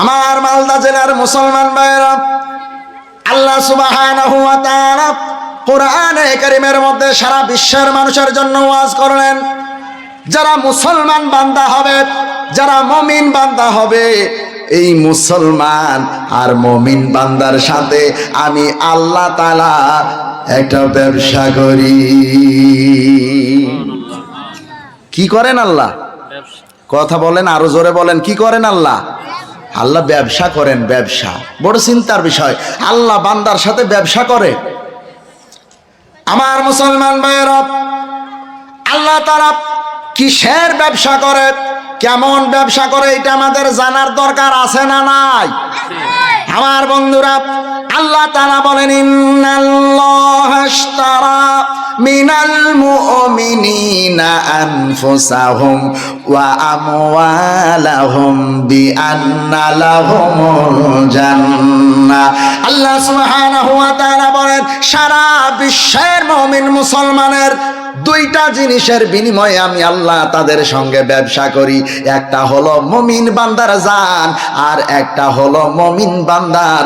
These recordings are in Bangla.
আমার মালদা জেলার মুসলমান ভাইরা আল্লাহ তাআলা কোরআনে কারীমের মধ্যে সারা বিশ্বের মানুষের জন্য ওয়াজ করলেন। যারা মুসলমান বান্দা হবে যারা মমিন বান্দা হবে এই মুসলমান আর মমিন বান্দার সাথে আমি আল্লাহ তালা একটা ব্যবসা করি। কি করেন আল্লাহ? কথা বলেন আরও জোরে বলেন কি করেন আল্লাহ? আল্লাহ ব্যবসা করেন ব্যবসা। বড় চিন্তার বিষয়, আল্লাহ বান্দার সাথে ব্যবসা করে। আমার মুসলমান ভাইয়েরা, আল্লাহ তারা কিসের ব্যবসা করে, কেমন ব্যবসা করে এটা আমাদের জানার দরকার আছে না নাই? আমার বন্ধুরা, আল্লাহ তারা বলেন, ইন্নাল্লাহ মিনাল মুমিনিনা আনফুসাহুম ওয়া আমওয়ালাহুম বিআন্না লাহুমুল জান্নাহ। আল্লাহ সুবহানাহু ওয়া তাআলা বলেন, সারা বিশ্বের মুমিন মুসলমানের দুইটা জিনিসের বিনিময়ে আমি আল্লাহ তাদের সঙ্গে ব্যবসা করি। একটা হলো মমিন বান্দার জান আর একটা হলো মমিন বান্দার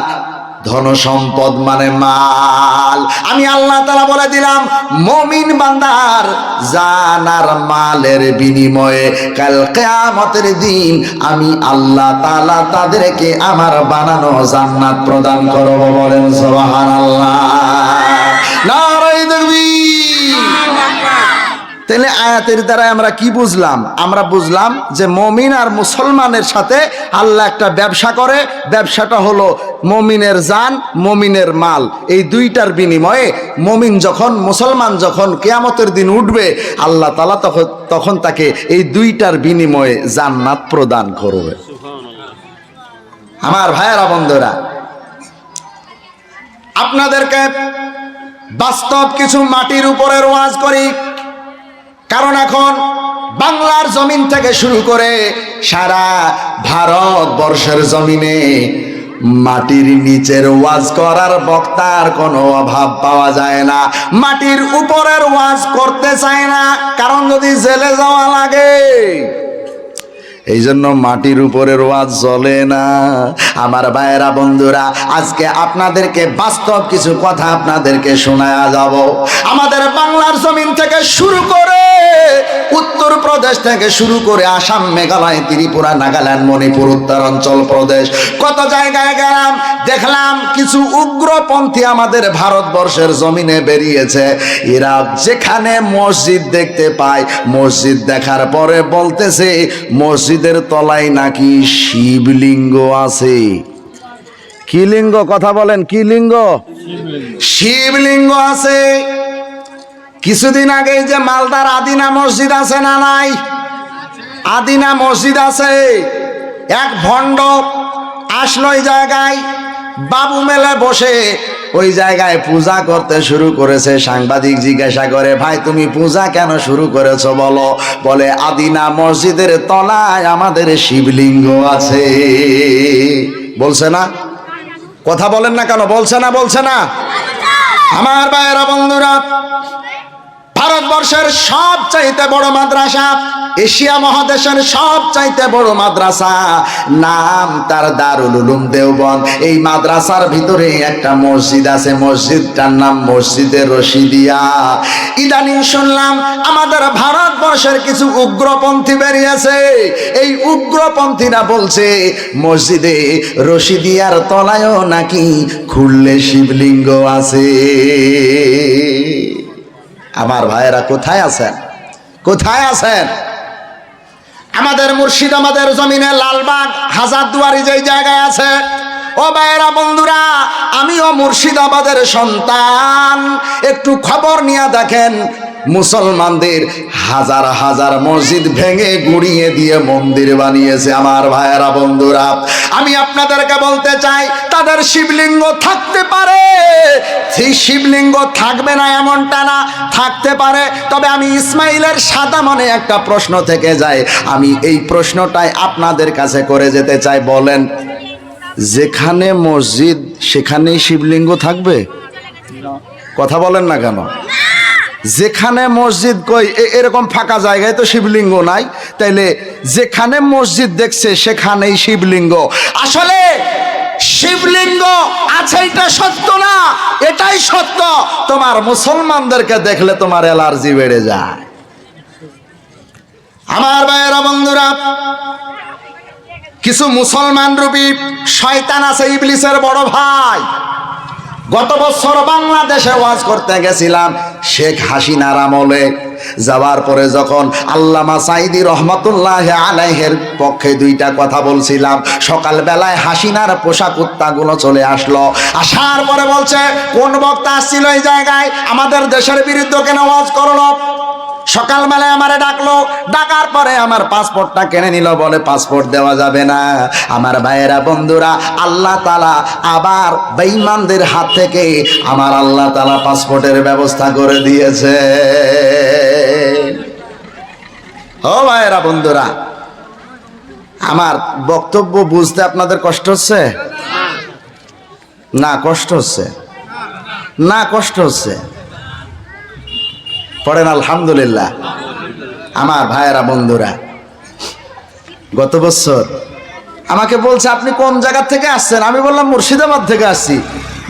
ধন সম্পদ মানে মাল। আমি আল্লাহ তালা বলে দিলাম, মমিন বান্দার জানার মালের বিনিময়ে কাল কেয়ামতের দিন আমি আল্লাহ তালা তাদেরকে আমার বানানো জান্নাত প্রদান করব বলেন সোহান আল্লাহ তাহলে আয়াতের দ্বারা আমরা কি বুঝলাম? আমরা বুঝলাম যে মমিন আর মুসলমানের সাথে আল্লাহ একটা ব্যবসা করে। ব্যবসাটা হলো মমিনের জান মমিনের মাল। এই দুইটার বিনিময়ে মমিন যখন মুসলমান যখন কেয়ামতের দিন উঠবে আল্লাহ তালা তখন তখন তাকে এই দুইটার বিনিময়ে জান্নাত প্রদান করবে। আমার ভাইয়েরা বন্ধুরা আপনাদেরকে বাস্তব কিছু মাটির উপরের ওয়াজ করি। কারণ এখন বাংলার জমিন থেকে শুরু করে সারা ভারতবর্ষের জমিনে মাটির নিচের ওয়াজ করার বক্তার কোনো অভাব পাওয়া যায় না। মাটির উপরের ওয়াজ করতে চায় না, কারণ যদি জেলে যাওয়া লাগে। এই জন্য মাটির উপরের ওয়াজ চলে না। আমার ভাইয়েরা, বন্ধুরা, আজকে আপনাদেরকে বাস্তব কিছু কথা আপনাদেরকে শোনায়া যাব। আমাদের বাংলার জমিন থেকে শুরু করে উত্তর প্রদেশ থেকে শুরু করে আসাম মেঘালয় ত্রিপুরা নাগাল্যান্ড মণিপুর উত্তরাঞ্চল প্রদেশ। কত জায়গায় গেলাম? দেখলাম কিছু উগ্রপন্থী আমাদের ভারতবর্ষের জমিনে বেরিয়েছে। এরা যেখানে মসজিদ দেখতে পায় মসজিদ দেখার পরে বলতেছে মসজিদের তলায় নাকি শিবলিঙ্গ আছে? কি লিঙ্গ? কথা বলেন কি লিঙ্গ? শিবলিঙ্গ আছে। কিছুদিন আগে যে মালদার আদিনা মসজিদ আছে না নাই? আদিনা মসজিদ আছে। এক ভণ্ড আসলো ওই জায়গায়, বাবু মেলে বসে ওই জায়গায় পূজা করতে শুরু করেছে, সাংবাদিক জিজ্ঞাসা করে, ভাই, তুমি পূজা কেন শুরু করেছ বলো? বলে, আদিনা মসজিদের তলায় আমাদের শিবলিঙ্গ আছে। বলছে না? কথা বলেন না কেন? বলছে না বলছে না? আমার ভাইয়েরা বন্ধুরা ভারতবর্ষের সব চাইতে বড় মাদ্রাসা, এশিয়া মহাদেশের সব চাইতে বড় মাদ্রাসা। নাম তার দারুল উলুম দেওবন্দ। এই মাদ্রাসার ভিতরে একটা মসজিদ আছে, মসজিদটার নাম মসজিদের রশিদিয়া। ইদানিং শুনলাম আমাদের ভারতবর্ষের কিছু উগ্রপন্থী বেরিয়েছে। এই উগ্রপন্থীরা বলছে, মসজিদে রশিদিয়ার তলায়ও নাকি খুললে শিবলিঙ্গ আছে। আমার ভাইয়েরা কোথায় আছেন? কোথায় আছেন? আমাদের মুর্শিদ, আমাদের জমিনে লালবাগ হাজারদুয়ারি যেই জায়গায় আছে। ও ভাইয়েরা, বন্ধুরা, আমিও মুর্শিদাবাদের সন্তান। একটু খবর নিয়ে দেখেন মুসলমানদের হাজার হাজার মসজিদ ভেঙে গুড়িয়ে দিয়ে মন্দির বানিয়েছে আমার ভাইয়েরা বন্ধুরা। আমি আপনাদেরকে বলতে চাই তাদের শিবলিঙ্গ থাকতে পারে। সেই শিবলিঙ্গ থাকবে না এমনটা না থাকতে পারে। তবে আমি ইসমাইলের সাদা মনে একটা প্রশ্ন থেকে যায় আমি এই প্রশ্নটাই আপনাদের কাছে করে যেতে চাই বলেন যেখানে মসজিদ সেখানেই শিবলিঙ্গ থাকবে? কথা বলেন না কেন? যেখানে মসজিদ কই এরকম ফাঁকা জায়গায় তো শিবলিঙ্গ নাই। তাইলে যেখানে মসজিদ দেখছে, সেখানেই শিবলিঙ্গ। আসলে শিবলিঙ্গ আছে এটা সত্য না? এটাই সত্য। তোমার মুসলমানদেরকে দেখলে তোমার অ্যালার্জি বেড়ে যায়। আমার ভাইয়েরা, বন্ধুরা, কিছু মুসলমান রূপী শয়তান আছে ইবলিসের বড় ভাই। গত বছর বাংলাদেশে ওয়াজ করতে গেছিলাম শেখ হাসিনার আমলে। যাওয়ার পরে যখন আল্লামা সাইদি রহমতুল্লাহ আলাইহের পক্ষে দুইটা কথা বলছিলাম, সকালবেলায় হাসিনার পোশাক উত্তাগুলো চলে আসলো। আসার পরে বলছে, কোন বক্তা আসছিল এই জায়গায়? আমাদের দেশের বিরুদ্ধে কেন ওয়াজ করল? সকালবেলায় আমারে ডাকলো, ডাকার পরে আমার পাসপোর্টটা কেনে নিল, বলে পাসপোর্ট দেওয়া যাবে না। আমার ভাইয়েরা, বন্ধুরা, আল্লাহ তালা আবার বেঈমানদের হাত থেকে আমার আল্লাহ তালা পাসপোর্টের ব্যবস্থা করে দিয়েছে। ও ভাইয়েরা, বন্ধুরা, আমার বক্তব্য বুঝতে আপনাদের কষ্ট হচ্ছে? না, কষ্ট হচ্ছে। না, কষ্ট হচ্ছে। পড়েন, আলহামদুলিল্লাহ। আমার ভাইয়েরা, বন্ধুরা, গত বছর আমাকে বলছে, আপনি কোন জায়গা থেকে আসছেন? আমি বললাম, মুর্শিদাবাদ থেকে আসছি।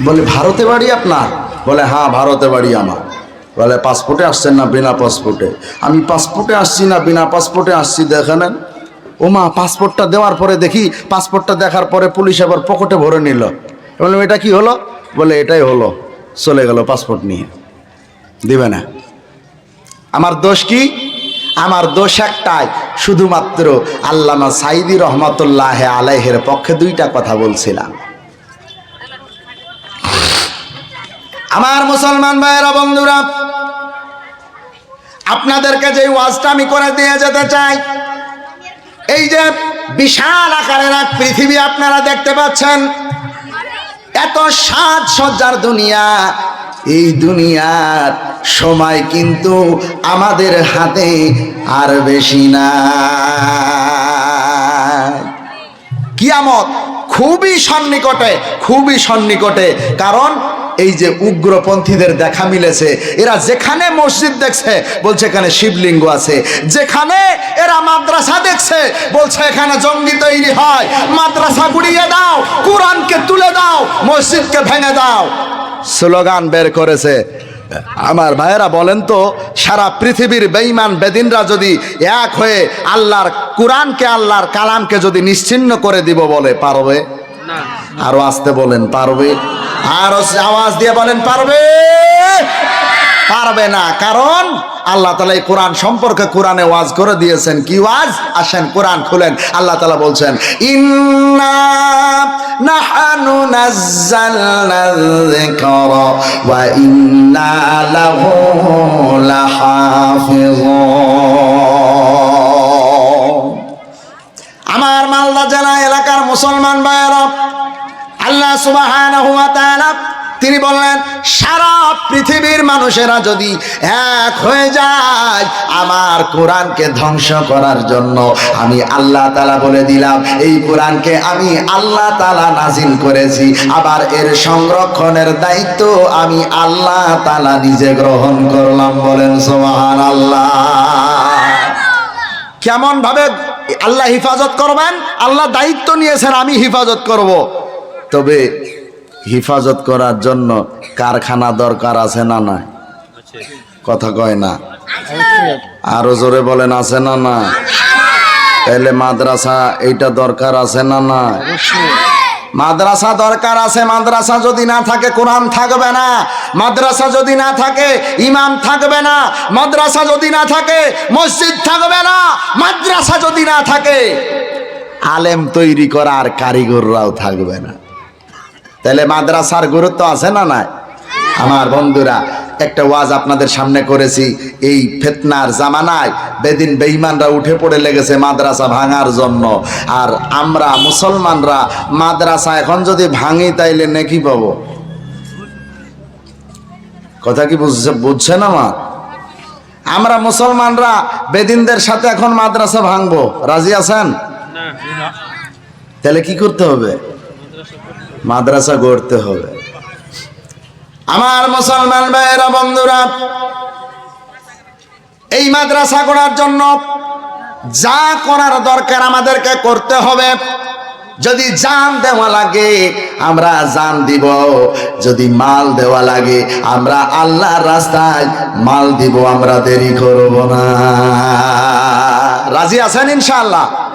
বলে, ভারতে বাড়ি আপনার? বলে হ্যাঁ ভারতে বাড়ি আমার। বলে, পাসপোর্টে আসছেন না বিনা পাসপোর্টে? আমি, পাসপোর্টে আসছি না বিনা পাসপোর্টে আসছি, দেখে ও মা, পাসপোর্টটা দেওয়ার পরে দেখি, পাসপোর্টটা দেখার পরে পুলিশ আবার পকেটে ভরে নিল। বললাম, এটা কি হলো? বলে, এটাই হলো। চলে গেল পাসপোর্ট নিয়ে। দিবে না। আমার দোষ কি? আমার দোষ একটাই, শুধুমাত্র আল্লামা সাইদি রহমতুল্লাহ আলাইহের পক্ষে দুইটা কথা বলছিলাম। আমার মুসলমান ভাইয়েরা, বন্ধুরা, আপনাদেরকে যে ওয়াজটা আমি করে দিয়ে যেতে চাই, এই যে বিশাল আকারের এক পৃথিবী আপনারা দেখতে পাচ্ছেন, এত সাজ সজ্জার দুনিয়া এই দুনিয়ার সময় কিন্তু আমাদের হাতে আর বেশি না কিয়ামত খুবই সন্নিকটে খুবই সন্নিকটে। কারণ এই যে উগ্রপন্থীদের দেখা মিলেছে, এরা যেখানে মসজিদ দেখছে, বলছে এখানে শিবলিঙ্গ আছে। যেখানে এরা মাদ্রাসা দেখছে, বলছে এখানে জঙ্গি তৈরি হয়। মাদ্রাসা গুড়িয়ে দাও, কোরআনকে তুলে দাও, মসজিদকে ভেঙে দাও। স্লোগান বের করেছে। আমার ভাইয়েরা বলেন তো সারা পৃথিবীর বেঈমান বেদিনরা যদি এক হয়ে আল্লাহর কোরআনকে আল্লাহর কালামকে যদি নিশ্চিন্ন করে দিব বলে পারবে? আরও আসতে বলেন পারবে? আরও আওয়াজ দিয়ে বলেন পারবে? পারবে না কারণ আল্লাহ তালা এই কোরআন সম্পর্কে কোরআনে ওয়াজ করে দিয়েছেন। কি ওয়াজ? আসেন কোরআন খুলেন। আল্লাহ তালা বলছেন ইন্না নাহানু نزلنا الذكر وإنا له لحافظون. আমার মালদা জেলা এলাকার মুসলমান ভাইয়েরা আল্লাহ সুবহানাহু তিনি বললেন, সারা পৃথিবীর মানুষেরা যদি এক হয়ে যায় আমার কোরআনকে ধ্বংস করার জন্য, আমি আল্লাহ তালা বলে দিলাম, এই কোরআনকে আমি আল্লাহ তালা নাজিল করেছি, আবার এর সংরক্ষণের দায়িত্ব আমি আল্লাহ তালা নিজে গ্রহণ করলাম, বলেন সোহান আল্লাহ কেমন ভাবে আল্লাহ হিফাজত করবেন? আল্লাহ দায়িত্ব নিয়েছেন, আমি হিফাজত করব। তবে হিফাজত করার জন্য কারখানা দরকার আছে না না? কথা কয় না। আরও জোরে বলেন, আছে না না? তাহলে মাদ্রাসা এইটা দরকার আছে না না? মাদ্রাসা দরকার আছে, মাদ্রাসা যদি না থাকে, কোরআন থাকবে না। মাদ্রাসা যদি না থাকে, ইমাম থাকবে না। মাদ্রাসা যদি না থাকে, মসজিদ থাকবে না। মাদ্রাসা যদি না থাকে, আলেম তৈরি করার কারিগররাও থাকবে না। তাহলে মাদ্রাসার গুরুত্ব আছে না নাই? আমার বন্ধুরা একটা ওয়াজ আপনাদের সামনে করেছি। এই ফেতনার জামানায় বেদিন বেঈমানরা উঠে পড়ে লেগেছে মাদ্রাসা ভাঙার জন্য। আর আমরা মুসলমানরা মাদ্রাসা এখন যদি ভাঙি তাইলে নেকি পাবো? কথা কি বুঝছে বুঝছেন আমার? আমরা মুসলমানরা বেদিনদের সাথে এখন মাদ্রাসা ভাঙবো। রাজি আছেন? তাহলে কি করতে হবে? মাদ্রাসা গড়তে হবে। আমার মুসলমান ভাইয়েরা, বন্ধুরা, এই মাদ্রাসা করার জন্য যা করার দরকার আমাদেরকে করতে হবে। যদি জান দেওয়া লাগে, আমরা জান দিব। যদি মাল দেওয়া লাগে, আমরা আল্লাহর রাস্তায় মাল দিব। আমরা দেরি করব না। রাজি আছেন ইনশাআল্লাহ?